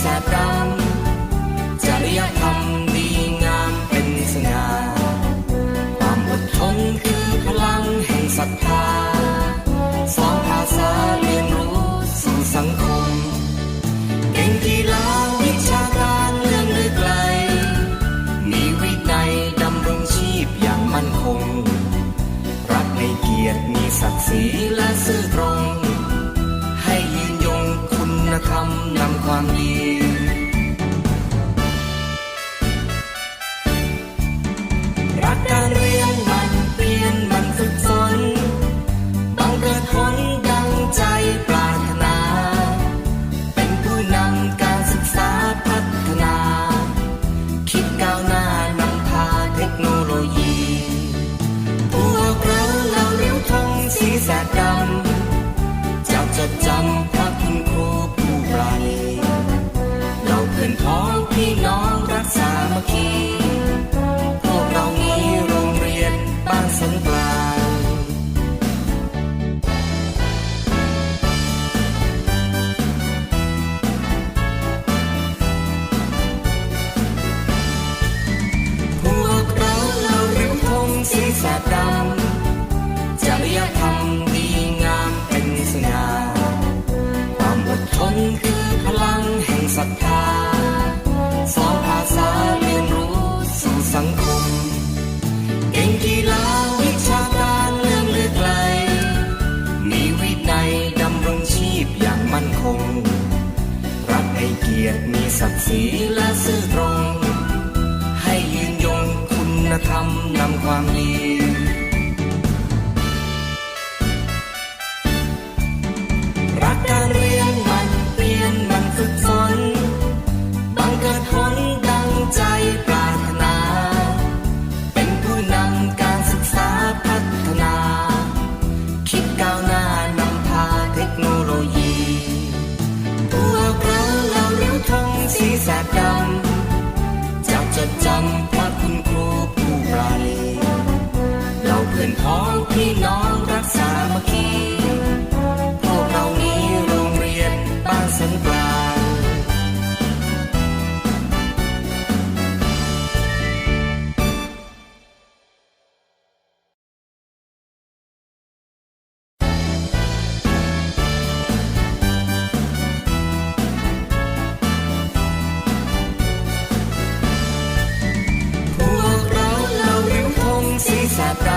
แสดดำจริยธรรมดีงามเป็นสง่าความอดทนคือพลังแห่งศรัทธาสองภาษาเรียนรู้สู่สังคมเก่งกีฬาวิชาการเรื่องลึกไกล มีวินัยดำรงชีพอย่างมั่นคง รักในเกียรติมีศักดิ์ศรีและซื่อตรง ให้ยืนยงคุณธรรมนำความดี พ้องพี่น้องรักสามัคคี ง รักในเกียรติมีศักดิ์ศรีและซื่อตรง ให้ยืนยงคุณธรรมนำความดี สี สีแสดด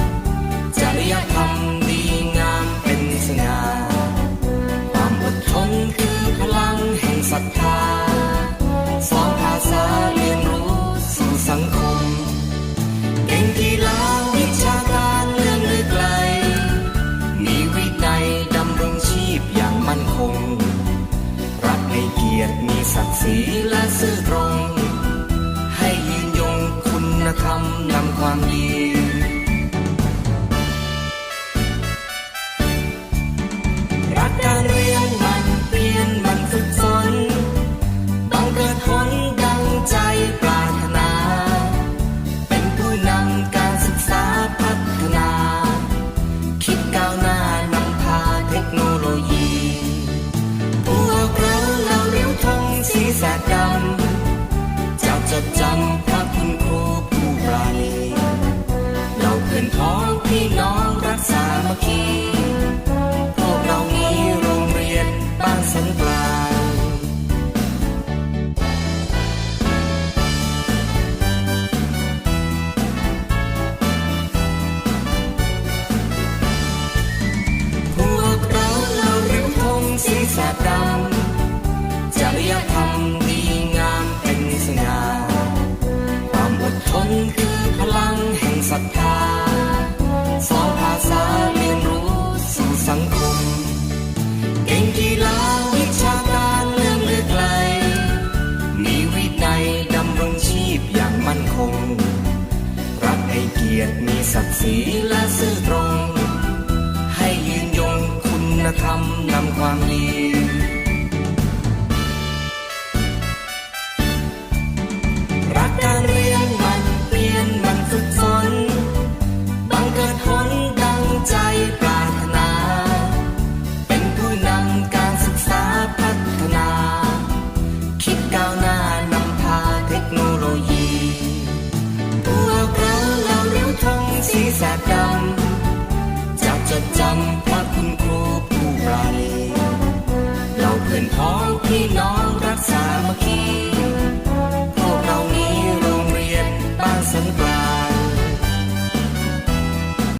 ำจริยธรรมดีงามเป็นสง่าความอดทนคือพลังแห่งศรัทธาสองภาษาเรียนรู้สู่สังคมเก่งกีฬาวิชาการเรื่องลึกไกล มีวินัยดำรงชีพอย่างมั่นคง รักในเกียรติมีศักดิ์ศรีและซื่อตรง ให้ยืนยงคุณธรรมนำความ คือพลังแห่งศรัทธาสองภาษาเรียนรู้สู่สังคมเก่งกีฬาวิชาการเรื่องลึกไกล มีวินัยดำรงชีพอย่างมั่นคง รักในเกียรติมีศักดิ์ศรีและซื่อตรง ให้ยืนยงคุณธรรมนำความดี